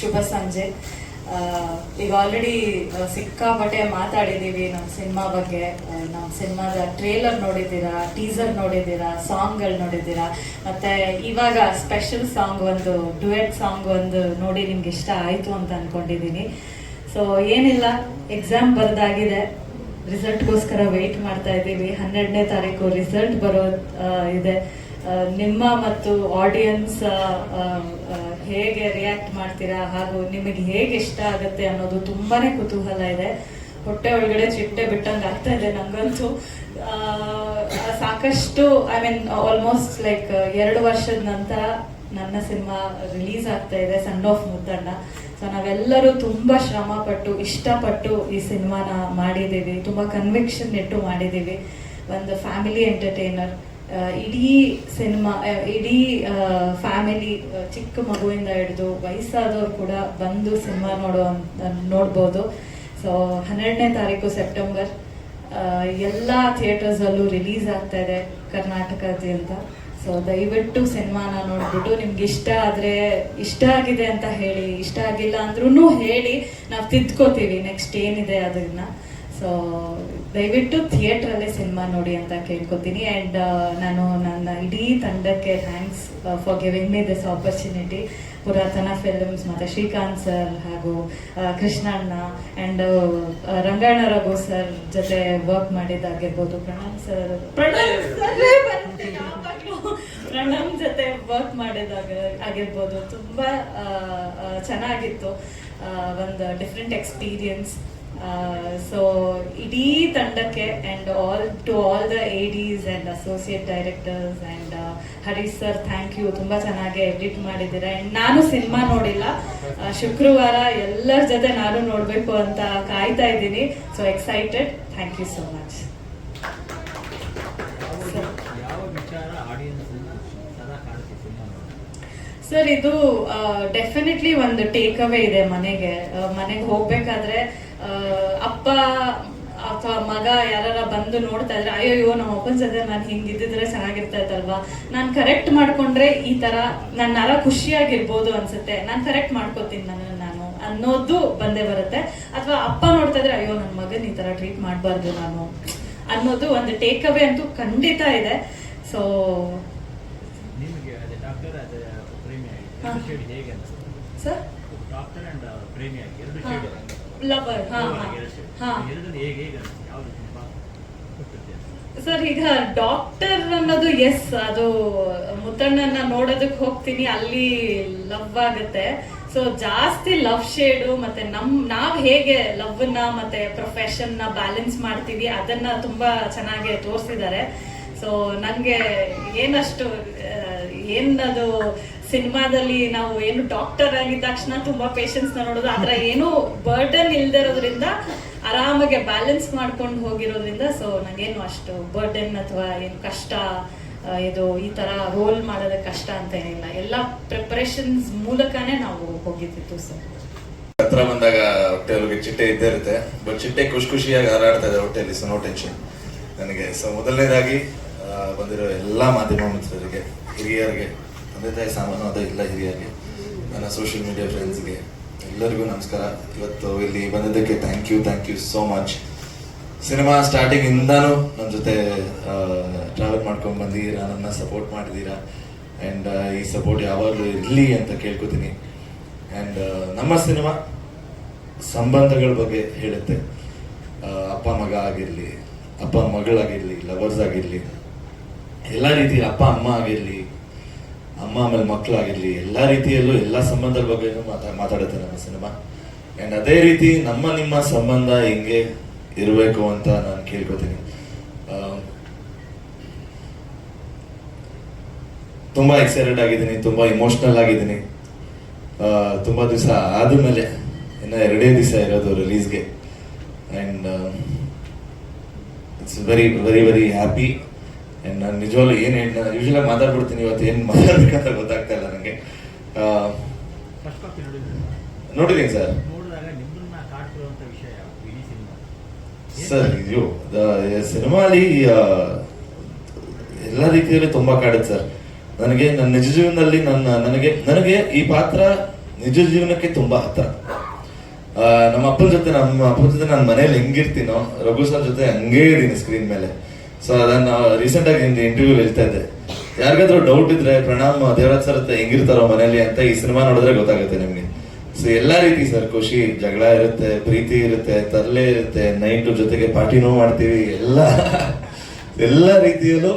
ಶುಭ ಸಂಜೆ. ಈಗ ಆಲ್ರೆಡಿ ಸಿಕ್ಕಾಪಟ್ಟೆ ಮಾತಾಡಿದ್ದೀವಿ ನಮ್ಮ ಸಿನಿಮಾ ಬಗ್ಗೆ. ನಮ್ಮ ಸಿನಿಮಾದ ಟ್ರೇಲರ್ ನೋಡಿದ್ದೀರಾ ಟೀಸರ್ ನೋಡಿದ್ದೀರಾ ಸಾಂಗ್ಗಳು ನೋಡಿದ್ದೀರಾ? ಮತ್ತೆ ಇವಾಗ ಸ್ಪೆಷಲ್ ಸಾಂಗ್ ಒಂದು ಡುಯೆಟ್ ಸಾಂಗ್ ಒಂದು ನೋಡಿ ನಿಮ್ಗೆ ಇಷ್ಟ ಆಯಿತು ಅಂತ ಅನ್ಕೊಂಡಿದ್ದೀನಿ ಸೊ ಏನಿಲ್ಲ ಎಕ್ಸಾಮ್ ಬರೆದಾಗಿದೆ. ರಿಸಲ್ಟ್ಗೋಸ್ಕರ ವೆಯ್ಟ್ ಮಾಡ್ತಾ ಇದ್ದೀವಿ. ಹನ್ನೆರಡನೇ ತಾರೀಕು ರಿಸಲ್ಟ್ ಬರೋ ಇದೆ. ನಿಮ್ಮ ಮತ್ತು ಆಡಿಯನ್ಸ್ ಹೇಗೆ ರಿಯಾಕ್ಟ್ ಮಾಡ್ತೀರಾ ಹಾಗೂ ನಿಮಗೆ ಹೇಗೆ ಇಷ್ಟ ಆಗುತ್ತೆ ಅನ್ನೋದು ತುಂಬಾನೇ ಕುತೂಹಲ ಇದೆ. ಹೊಟ್ಟೆ ಒಳಗಡೆ ಚಿಟ್ಟೆ ಬಿಟ್ಟಂಗೆ ಆಗ್ತಾ ಇದೆ ನಂಗಂತೂ. ಸಾಕಷ್ಟು ಐ ಮೀನ್ ಆಲ್ಮೋಸ್ಟ್ ಲೈಕ್ ಎರಡು ವರ್ಷದ ನಂತರ ನನ್ನ ಸಿನಿಮಾ ರಿಲೀಸ್ ಆಗ್ತಾ ಇದೆ ಸನ್ ಆಫ್ ಮುದ್ದಣ್ಣ ಸೊ ನಾವೆಲ್ಲರೂ ತುಂಬಾ ಶ್ರಮ ಪಟ್ಟು ಇಷ್ಟಪಟ್ಟು ಈ ಸಿನಿಮಾನ ಮಾಡಿದ್ದೀವಿ. ತುಂಬಾ ಕನ್ವಿಕ್ಷನ್ ಇಟ್ಟು ಮಾಡಿದ್ದೀವಿ. ಒಂದು ಫ್ಯಾಮಿಲಿ ಎಂಟರ್ಟೈನರ್ ಇಡೀ ಸಿನಿಮಾ ಇಡೀ ಫ್ಯಾಮಿಲಿ ಚಿಕ್ಕ ಮಗುವಿಂದ ಹಿಡಿದು ವಯಸ್ಸಾದವ್ರು ಕೂಡ ಬಂದು ಸಿನಿಮಾ ನೋಡೋ ನೋಡ್ಬೋದು. ಸೊ ಹನ್ನೆರಡನೇ ತಾರೀಕು ಸೆಪ್ಟೆಂಬರ್ ಎಲ್ಲ ಥಿಯೇಟರ್ಸಲ್ಲೂ ರಿಲೀಸ್ ಆಗ್ತಾ ಇದೆ ಅಂತ ಸೊ ದಯವಿಟ್ಟು ಸಿನಿಮಾನ ನೋಡ್ಬಿಟ್ಟು ನಿಮ್ಗೆ ಇಷ್ಟ ಆದರೆ ಇಷ್ಟ ಆಗಿದೆ ಅಂತ ಹೇಳಿ, ಇಷ್ಟ ಆಗಿಲ್ಲ ಅಂದ್ರೂ ಹೇಳಿ ನಾವು ತಿದ್ಕೋತೀವಿ ನೆಕ್ಸ್ಟ್ ಏನಿದೆ ಅದನ್ನ. ಸೊ ದಯವಿಟ್ಟು ಥಿಯೇಟ್ರಲ್ಲೇ ಸಿನಿಮಾ ನೋಡಿ ಅಂತ ಕೇಳ್ಕೊತೀನಿ ಆ್ಯಂಡ್ ನಾನು ನನ್ನ ಇಡೀ ತಂಡಕ್ಕೆ thanks for giving me this opportunity Puratana films ಮತ್ತು ಶ್ರೀಕಾಂತ್ ಸರ್ ಹಾಗೂ ಆ, ಕೃಷ್ಣಣ್ಣ ಆ್ಯಂಡ್ ರಂಗಣ್ಣ ರಘು ಸರ್ ಜೊತೆ ವರ್ಕ್ ಮಾಡಿದ್ದಾಗಿರ್ಬೋದು ಪ್ರಣಮ್ ಸರ್ ಪ್ರಣಾಮ್ ಜೊತೆ ವರ್ಕ್ ಮಾಡಿದಾಗ ಆಗಿರ್ಬೋದು. ತುಂಬ ಚೆನ್ನಾಗಿತ್ತು ಒಂದು ಡಿಫ್ರೆಂಟ್ ಎಕ್ಸ್ಪೀರಿಯನ್ಸ್ ಸೊ ಇಡೀ ತಂಡಕ್ಕೆ and all to all the ADs and associate directors and Harish sir thank you ತುಂಬ ಚೆನ್ನಾಗಿ ಎಡಿಟ್ ಮಾಡಿದ್ದೀರಾ. ಆ್ಯಂಡ್ ನಾನು ಸಿನಿಮಾ ನೋಡಿಲ್ಲ. ಆ, ಶುಕ್ರವಾರ ಎಲ್ಲರ ಜೊತೆ ನಾನು ನೋಡಬೇಕು ಅಂತ ಕಾಯ್ತಾ ಇದ್ದೀನಿ. So excited thank you so much sir ಇದು ಡೆಫಿನೆಟ್ಲಿ ಒಂದು ಟೇಕ್ ಅವೇ ಇದೆ ಮನೆಗೆ. ಮನೆಗೆ ಹೋಗ್ಬೇಕಾದ್ರೆ ಅಪ್ಪ ಅಥವಾ ಮಗ ಯಾರ ಬಂದು ನೋಡ್ತಾ ಇದ್ರೆ ಅಯ್ಯೋ ನಮ್ಮ ಅಪ್ಪನ ಜೊತೆ ನಾನು ಹಿಂಗಿದ್ದಿದ್ರೆ ಚೆನ್ನಾಗಿರ್ತಾ ಇತ್ತಲ್ವಾ ನಾನು ಕರೆಕ್ಟ್ ಮಾಡ್ಕೊಂಡ್ರೆ ಈ ತರ ನನ್ನ ನರ ಖುಷಿಯಾಗಿರ್ಬೋದು ಅನ್ಸುತ್ತೆ. ನಾನು ಕರೆಕ್ಟ್ ಮಾಡ್ಕೋತೀನಿ ನನ್ನನ್ನು ನಾನು ಅನ್ನೋದು ಬಂದೇ ಬರುತ್ತೆ. ಅಥವಾ ಅಪ್ಪ ನೋಡ್ತಾ ಇದ್ರೆ ಅಯ್ಯೋ ನನ್ನ ಮಗನ್ ಈ ತರ ಟ್ರೀಟ್ ಮಾಡಬಾರ್ದು ನಾನು ಅನ್ನೋದು ಒಂದು ಟೇಕ್ ಅವೇ ಅಂತೂ ಖಂಡಿತ ಇದೆ. ಸೊ. ಎರಡು ಸರ್ ಡಾಕ್ಟರ್ ಅಂಡ್ ಪ್ರೇಮಿಯಾಗಿ ಎರಡು ಹಾ. ಶೇಡ್ ಲವರ್ ಹಾ ಹಾ ಸರ್ ಈಗ ಡಾಕ್ಟರ್ ಅನ್ನೋದು ಎಸ್ ಅದು ಮುತ್ತಣ್ಣನ ನೋಡೋದಕ್ಕೆ ಹೋಗ್ತೀನಿ ಅಲ್ಲಿ ಲವ್ ಆಗುತ್ತೆ. ಸೊ ಜಾಸ್ತಿ ಲವ್ ಶೇಡು ಮತ್ತೆ ನಮ್ ನಾವ್ ಹೇಗೆ ಲವ್ನ ಮತ್ತೆ ಪ್ರೊಫೆಷನ್ನ ಬ್ಯಾಲೆನ್ಸ್ ಮಾಡ್ತೀವಿ ಅದನ್ನ ತುಂಬಾ ಚೆನ್ನಾಗಿ ತೋರಿಸಿದ್ದಾರೆ. ಸೊ ನನ್ಗೆ ಏನಷ್ಟು ಏನದು ಸಿನಿಮಾದಲ್ಲಿ ನಾವು ಏನು ಡಾಕ್ಟರ್ ಆಗಿದ ತಕ್ಷಣ ತುಂಬಾ ಪೇಷನ್ಸ್ನ ನೋಡೋದು ಆತರ ಏನು ಬರ್ಡನ್ ಇಲ್ದೇ ಇರೋದ್ರಿಂದ ಆರಾಮಾಗಿ ಬ್ಯಾಲೆನ್ಸ್ ಮಾಡ್ಕೊಂಡು ಹೋಗಿರೋದ್ರಿಂದ ಸೊ ನಂಗೇನು ಅಷ್ಟು ಬರ್ಡನ್ ಅಥವಾ ಏನು ಕಷ್ಟ ಇದು ಈ ತರ ರೋಲ್ ಮಾಡೋದಕ್ಕೆ ಕಷ್ಟ ಅಂತ ಏನಿಲ್ಲ. ಎಲ್ಲ ಪ್ರಿಪರೇಷನ್ಸ್ ಮೂಲಕನೇ ನಾವು ಹೋಗಿದ್ದಿತ್ತು ಸರ್ ಹತ್ರ ಬಂದಾಗ ಹೊಟ್ಟೆಯೊಳಗೆ ಚಿಟ್ಟೆ ಇದ್ದೇ ಇರುತ್ತೆ. ಬಟ್ ಚಿಟ್ಟೆ ಖುಷಿ ಖುಷಿಯಾಗಿ ಹಾರಾಡ್ತಾ ಇದೆ ಹೊಟ್ಟೆಯಲ್ಲಿ ಸೊ ನೋ ಟೆನ್ಷನ್ ನನಗೆ ಸೊ ಮೊದಲನೇದಾಗಿ ಬಂದಿರೋ ಎಲ್ಲ ಮಾಧ್ಯಮ ಮಿತ್ರರಿಗೆ ಹಿರಿಯರಿಗೆ, ತಂದೆ ತಾಯಿ ಸಾಮಾನು ಎಲ್ಲ ಹಿರಿಯರಿಗೆ, ನನ್ನ ಸೋಷಿಯಲ್ ಮೀಡಿಯಾ ಫ್ರೆಂಡ್ಸ್ಗೆ ಎಲ್ಲರಿಗೂ ನಮಸ್ಕಾರ. ಇವತ್ತು ಇಲ್ಲಿ ಬಂದಿದ್ದಕ್ಕೆ thank you thank you so much cinema starting ಇಂದಾನು ನನ್ನ ಜೊತೆ ಟ್ರಾವೆಲ್ ಮಾಡ್ಕೊಂಡು ಬಂದಿದ್ದೀರಾ ನನ್ನ ಸಪೋರ್ಟ್ ಮಾಡಿದ್ದೀರಾ? ಆ್ಯಂಡ್ ಈ ಸಪೋರ್ಟ್ ಯಾವಾಗಲೂ ಇರಲಿ ಅಂತ ಕೇಳ್ಕೊತೀನಿ. ಆ್ಯಂಡ್ ನಮ್ಮ ಸಿನಿಮಾ ಸಂಬಂಧಗಳ ಬಗ್ಗೆ ಹೇಳುತ್ತೆ. ಅಪ್ಪ ಮಗ ಆಗಿರಲಿ, ಅಪ್ಪ ಮಗಳಾಗಿರಲಿ ಲವರ್ಸ್ ಆಗಿರಲಿ, ಎಲ್ಲ ರೀತಿ ಅಪ್ಪ, ಅಮ್ಮ ಆಗಿರಲಿ ಅಮ್ಮ ಆಮೇಲೆ ಮಕ್ಕಳಾಗಿರಲಿ, ಎಲ್ಲ ರೀತಿಯಲ್ಲೂ ಎಲ್ಲ ಸಂಬಂಧದ ಬಗ್ಗೆ ಮಾತಾ, ಮಾತಾಡುತ್ತೆ ನಮ್ಮ ಸಿನಿಮಾ. ಆ್ಯಂಡ್ ಅದೇ ರೀತಿ ನಮ್ಮ ನಿಮ್ಮ ಸಂಬಂಧ ಹಿಂಗೆ ಇರಬೇಕು ಅಂತ ನಾನು ಕೇಳ್ಕೊತೀನಿ. ತುಂಬ ಎಕ್ಸೈಟೆಡ್ ಆಗಿದ್ದೀನಿ, ತುಂಬಾ ಇಮೋಷ್ನಲ್ ಆಗಿದ್ದೀನಿ. ತುಂಬ ದಿವಸ ಆದಮೇಲೆ ಇನ್ನು ಎರಡೇ ದಿವಸ ಇರೋದು ರಿಲೀಸ್ಗೆ and it's very very very happy ನಾನು ನಿಜವಾಗ್ಲೂ ಏನು ಯೂಶಲಾಗಿ ಮಾತಾಡ್ಬಿಡ್ತೀನಿ ಇವತ್ತು ಏನು ಮಾತಾಡ್ಬೇಕಂತ ಗೊತ್ತಾಗ್ತಾ ಇಲ್ಲ ನನಗೆ ನೋಡಿದ್ದೀನಿ ಸರ್. ಸರ್ ಇದು ಸಿನಿಮಾಲಿ ಎಲ್ಲ ರೀತಿಯಲ್ಲಿ ತುಂಬಾ ಕಾಡುತ್ತೆ ಸರ್. ನನಗೆ ನನ್ನ ನಿಜ ಜೀವನದಲ್ಲಿ ನನ್ನ ನನಗೆ ನನಗೆ ಈ ಪಾತ್ರ ನಿಜ ಜೀವನಕ್ಕೆ ತುಂಬಾ ಹತ್ರ. ಆ, ನಮ್ಮ ಅಪ್ಪನ ಜೊತೆ ನಮ್ಮ ಅಪ್ಪನ ಜೊತೆ ನಾನು ಮನೇಲಿ ಹೆಂಗಿರ್ತೀನೋ ರಘು ಸರ್ ಜೊತೆ ಹಂಗೇ ಇದ್ದೀನಿ ಸ್ಕ್ರೀನ್ ಮೇಲೆ. ಸೊ ಅದನ್ನ ರೀಸೆಂಟ್ ಆಗಿ ಇಂಟರ್ವ್ಯೂ ಹೇಳ್ತಾ ಇದ್ದೆ. ಯಾರಿಗಾದ್ರೂ ಡೌಟ್ ಇದ್ರೆ ಪ್ರಣಾಮ್ ದೇವರಾಜ್ ಸರ್ ಹತ್ರ ಹೆಂಗಿರ್ತಾರೋ ಮನೇಲಿ ಅಂತ ಈ ಸಿನಿಮಾ ನೋಡಿದ್ರೆ ಗೊತ್ತಾಗುತ್ತೆ ನಿಮ್ಗೆ. ಸೊ ಎಲ್ಲಾ ರೀತಿ ಸರ್ ಖುಷಿ, ಜಗಳ ಇರುತ್ತೆ, ಪ್ರೀತಿ ಇರುತ್ತೆ, ತರಲೆ ಇರುತ್ತೆ ನೈಟ್ ಜೊತೆಗೆ ಪಾರ್ಟಿನೂ ಮಾಡ್ತೀವಿ, ಎಲ್ಲ. ಎಲ್ಲ ರೀತಿಯಲ್ಲೂ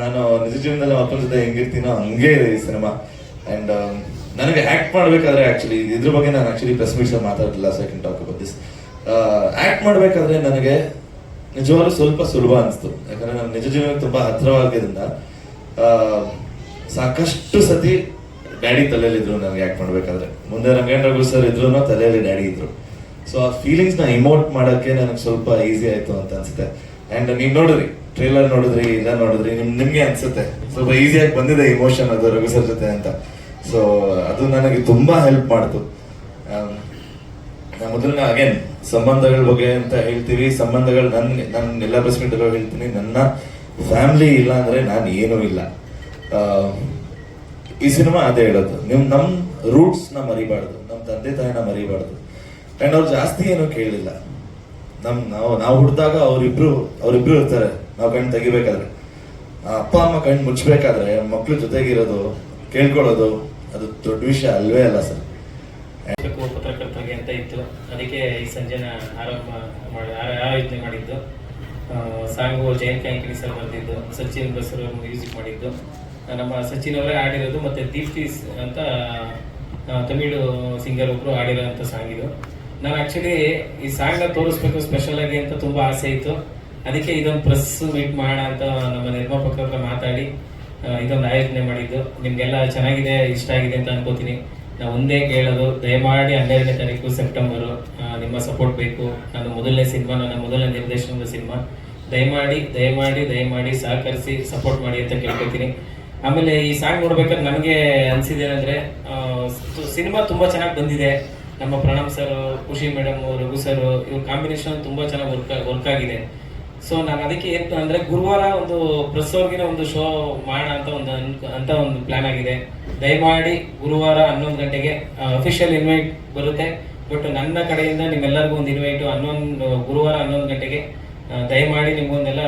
ನಾನು ನಿಜ ಜೀವನದಲ್ಲಿ ಮಕ್ಕಳ ಜೊತೆ ಹೆಂಗಿರ್ತೀನೋ ಹಂಗೆ ಇದೆ ಈ ಸಿನಿಮಾ ಅಂಡ್ ನನಗೆ ಆಕ್ಟ್ ಮಾಡ್ಬೇಕಾದ್ರೆ ಆಕ್ಚುಲಿ ಇದ್ರ ಬಗ್ಗೆ ನಾನು ಆಕ್ಚುಲಿ ಪ್ರೆಸ್ ಮೀಟ್ಸ್ ಮಾತಾಡಲಿಲ್ಲ ಸೆಕೆಂಡ್ ಟಾಕ್ ದಿಸ್ ಆಕ್ಟ್ ಮಾಡ್ಬೇಕಾದ್ರೆ ನನಗೆ ನಿಜವಾಗ್ಲೂ ಸ್ವಲ್ಪ ಸುಲಭ ಅನಿಸ್ತು. ಯಾಕಂದ್ರೆ ನಾನು ನಿಜ ಜೀವನಕ್ಕೆ ತುಂಬಾ ಹತ್ತಿರವಾಗಿದ್ದರಿಂದ ಸಾಕಷ್ಟು ಸತಿ ಡ್ಯಾಡಿ ತಲೆಯಲ್ಲಿದ್ರು ನನಗೆ ಯಾಕೆ ಮಾಡಬೇಕಾದ್ರೆ. ಮುಂದೆ ರಂಗೇಂದ್ರ ಸರ್ ಇದ್ರು ತಲೆಯಲ್ಲಿ ಡ್ಯಾಡಿ ಇದ್ರು. ಸೊ ಆ ಫೀಲಿಂಗ್ಸ್ನ ಇಮೋಟ್ ಮಾಡೋಕ್ಕೆ ನನಗೆ ಸ್ವಲ್ಪ ಈಸಿ ಆಯ್ತು ಅಂತ ಅನ್ಸುತ್ತೆ. ಅಂಡ್ ನೀವು ನೋಡಿದ್ರಿ ಟ್ರೇಲರ್ ನೋಡಿದ್ರಿ, ಇಲ್ಲ ನೋಡಿದ್ರಿ, ನಿಮ್, ನಿಮ್ಗೆ ಅನ್ಸುತ್ತೆ. ಸ್ವಲ್ಪ ಈಸಿಯಾಗಿ ಬಂದಿದೆ ಇಮೋಷನ್ ಅದು ರಘು ಸರ್ ಜೊತೆ ಅಂತ. ಸೊ ಅದು ನನಗೆ ತುಂಬಾ ಹೆಲ್ಪ್ ಮಾಡ್ತು. ಮೊದಲನೇ ಅಗೇನ್ ಸಂಬಂಧಗಳ ಬಗ್ಗೆ ಅಂತ ಹೇಳ್ತೀವಿ. ಸಂಬಂಧಗಳು ನನ್ ನನ್ನ ಎಲ್ಲ ಮೀಟ್ ಹೇಳ್ತೀನಿ. ನನ್ನ ಫ್ಯಾಮಿಲಿ ಇಲ್ಲ ಅಂದರೆ ನಾನು ಏನೂ ಇಲ್ಲ. ಈ ಸಿನಿಮಾ ಅದೇ ಹೇಳೋದು. ನೀವು ನಮ್ಮ ರೂಟ್ಸ್ನ ಮರಿಬಾರ್ದು. ನಮ್ಮ ತಂದೆ ತಾಯಿನ ಮರಿಬಾರ್ದು. ಅಂಡ್ ಅವ್ರು ಜಾಸ್ತಿ ಏನೂ ಕೇಳಿಲ್ಲ. ನಮ್ಮ ನಾವು ನಾವು ಹುಟ್ಟಿದಾಗ ಅವ್ರಿಬ್ರು ಅವ್ರಿಬ್ರು ಇರ್ತಾರೆ. ನಾವು ಕಣ್ಣು ತೆಗಿಬೇಕಾದ್ರೆ. ಅಪ್ಪ, ಅಮ್ಮ ಕಣ್ ಮುಚ್ಚಬೇಕಾದ್ರೆ ಮಕ್ಳು ಜೊತೆಗಿರೋದು, ಕೇಳ್ಕೊಳ್ಳೋದು, ಅದು ದೊಡ್ಡ ವಿಷಯ ಅಲ್ವೇ ಅಲ್ಲ ಸರ್. ಅಂತ ಇತ್ತು ಅದಕ್ಕೆ ಈ ಸಂಜೆನ ಆರಂಭ ಮಾಡಿ ಆಯೋಜನೆ ಮಾಡಿದ್ದು. ಸಾಂಗು ಜಯಂತ್ ಕಾಂಕಿಣಿ ಸರ್ ಬರೆದಿದ್ದು ಸಚಿನ್ ಬಸರು ಮ್ಯೂಸಿಕ್ ಮಾಡಿದ್ದು. ನಮ್ಮ ಸಚಿನ್ ಅವರೇ ಆಡಿರೋದು ಮತ್ತೆ ದೀಪ್ತಿ ಅಂತ ತಮಿಳು ಸಿಂಗರ್ ಒಬ್ಬರು ಆಡಿರೋಂಥ ಸಾಂಗ್ ಇದು. ನಾನು ಆಕ್ಚುಲಿ ಈ ಸಾಂಗ್ನ ತೋರಿಸ್ಬೇಕು ಸ್ಪೆಷಲ್ ಆಗಿ ಅಂತ ತುಂಬಾ ಆಸೆ ಇತ್ತು. ಅದಕ್ಕೆ ಇದೊಂದು ಪ್ರೆಸ್ ಮೀಟ್ ಮಾಡೋಣ ಅಂತ ನಮ್ಮ ನಿರ್ಮಾಪಕರ ಮಾತಾಡಿ ಇದೊಂದು ಆಯೋಜನೆ ಮಾಡಿದ್ದು. ನಿಮಗೆಲ್ಲ ಚೆನ್ನಾಗಿದೆ, ಇಷ್ಟ ಆಗಿದೆ ಅಂತ ಅನ್ಕೋತೀನಿ. ನಾವು ಒಂದೇ ಕೇಳೋದು, ದಯಮಾಡಿ ಹನ್ನೆರಡನೇ ತಾರೀಕು ಸೆಪ್ಟೆಂಬರ್ ನಿಮ್ಮ ಸಪೋರ್ಟ್ ಬೇಕು. ನಾನು ಮೊದಲನೇ ಸಿನಿಮಾ, ನನ್ನ ಮೊದಲನೇ ನಿರ್ದೇಶನದ ಸಿನಿಮಾ. ದಯಮಾಡಿ ದಯಮಾಡಿ ದಯಮಾಡಿ ಸಹಕರಿಸಿ ಸಪೋರ್ಟ್ ಮಾಡಿ ಅಂತ ಕೇಳ್ಕೊತೀನಿ. ಆಮೇಲೆ ಈ ಸಾಂಗ್ ನೋಡ್ಬೇಕಾದ್ರೆ ನನಗೆ ಅನ್ಸಿದ್ದೇನೆಂದ್ರೆ ಸಿನಿಮಾ ತುಂಬ ಚೆನ್ನಾಗಿ ಬಂದಿದೆ. ನಮ್ಮ Pranam sir, Khushi madam, Raghu sir, ಇವ್ರ ಕಾಂಬಿನೇಷನ್ ತುಂಬ ಚೆನ್ನಾಗಿ ವರ್ಕ್ ವರ್ಕ್ ಆಗಿದೆ. ಸೊ ನಾನು ಅದಕ್ಕೆ ಏನು ಅಂದರೆ ಗುರುವಾರ ಒಂದು ಪ್ರೆಸ್ ಅವ್ರಿಗಿನ ಒಂದು ಶೋ ಮಾಡೋಣ ಅಂತ ಒಂದು ಅಂತ ಒಂದು ಪ್ಲಾನ್ ಆಗಿದೆ. ದಯಮಾಡಿ ಗುರುವಾರ ಹನ್ನೊಂದು ಗಂಟೆಗೆ ಅಫಿಷಿಯಲ್ ಇನ್ವೈಟ್ ಬರುತ್ತೆ. ಬಟ್ ನನ್ನ ಕಡೆಯಿಂದ ನಿಮ್ಮೆಲ್ಲರಿಗೂ ಒಂದು ಇನ್ವೈಟ್ ಹನ್ನೊಂದು, ಗುರುವಾರ ಹನ್ನೊಂದು ಗಂಟೆಗೆ ದಯಮಾಡಿ ನಿಮ್ಗೊಂದೆಲ್ಲ,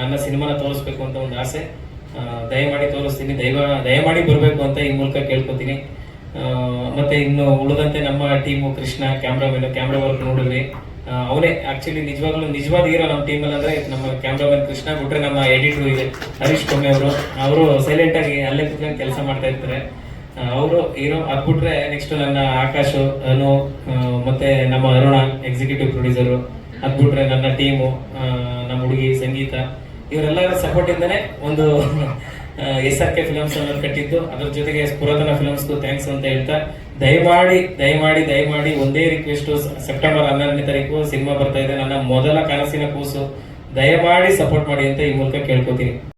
ನನ್ನ ಸಿನಿಮಾನ ತೋರಿಸ್ಬೇಕು ಅಂತ ಒಂದು ಆಸೆ. ದಯಮಾಡಿ ತೋರಿಸ್ತೀನಿ. ದಯ ದಯಮಾಡಿ ಬರಬೇಕು ಅಂತ ಈ ಮೂಲಕ ಕೇಳ್ಕೊತೀನಿ. ಮತ್ತೆ ಇನ್ನು ಉಳಿದಂತೆ ನಮ್ಮ team Krishna cameraman camera work ನೋಡಿದ್ರಿ ಆ, ಅವನೇ ಆಕ್ಚುಲಿ ನಿಜವಾಗ್ಲೂ ನಿಜವಾದ ಹೀರೋ ನಮ್ಮ ಟೀಮಲ್ಲಿ ಅಂದ್ರೆ ನಮ್ಮ ಕ್ಯಾಮ್ರಾಮನ್ ಕೃಷ್ಣ ಬಿಟ್ರೆ ನಮ್ಮ ಎಡಿಟರ್ ಇದೆ ಹರೀಶ್ ಕೊಮ್ಮೆ ಅವರು. ಅವರು ಸೈಲೆಂಟ್ ಆಗಿ ಅಲ್ಲೇ ಕುತ್ಕೊಂಡು ಕೆಲಸ ಮಾಡ್ತಾ ಇರ್ತಾರೆ. ಅವರು ಹೀರೋ ಅದ್ಬಿಟ್ರೆ ನೆಕ್ಸ್ಟ್ ನನ್ನ ಆಕಾಶ್ ಅನು ಮತ್ತೆ ನಮ್ಮ ಅರುಣ ಎಕ್ಸಿಕ್ಯೂಟಿವ್ ಪ್ರೊಡ್ಯೂಸರು ಅದ್ಬಿಟ್ರೆ ನನ್ನ ಟೀಮು ನಮ್ಮ ಹುಡುಗಿ ಸಂಗೀತ. ಇವರೆಲ್ಲರ ಸಪೋರ್ಟ್ ಇಂದಾನೆ ಒಂದು ಎಸ್ ಆರ್ ಕೆ ಫಿಲಮ್ಸ್ ಅನ್ನೋದು ಕಟ್ಟಿದ್ದು. ಅದ್ರ ಜೊತೆಗೆ ಪುರಾತನ ಫಿಲಮ್ಸ್ಗೂ ಥ್ಯಾಂಕ್ಸ್ ಅಂತ ಹೇಳ್ತಾ, ದಯಮಾಡಿ ದಯಮಾಡಿ ದಯಮಾಡಿ ಒಂದೇ ರಿಕ್ವೆಸ್ಟ್ ಸೆಪ್ಟೆಂಬರ್ ಹನ್ನೆರಡನೇ ತಾರೀಕು ಸಿನಿಮಾ ಬರ್ತಾ ಇದೆ. ನನ್ನ ಮೊದಲ ಕನಸಿನ ಕೂಸು. ದಯಮಾಡಿ ಸಪೋರ್ಟ್ ಮಾಡಿ ಅಂತ ಈ ಮೂಲಕ ಕೇಳ್ಕೊತೀನಿ.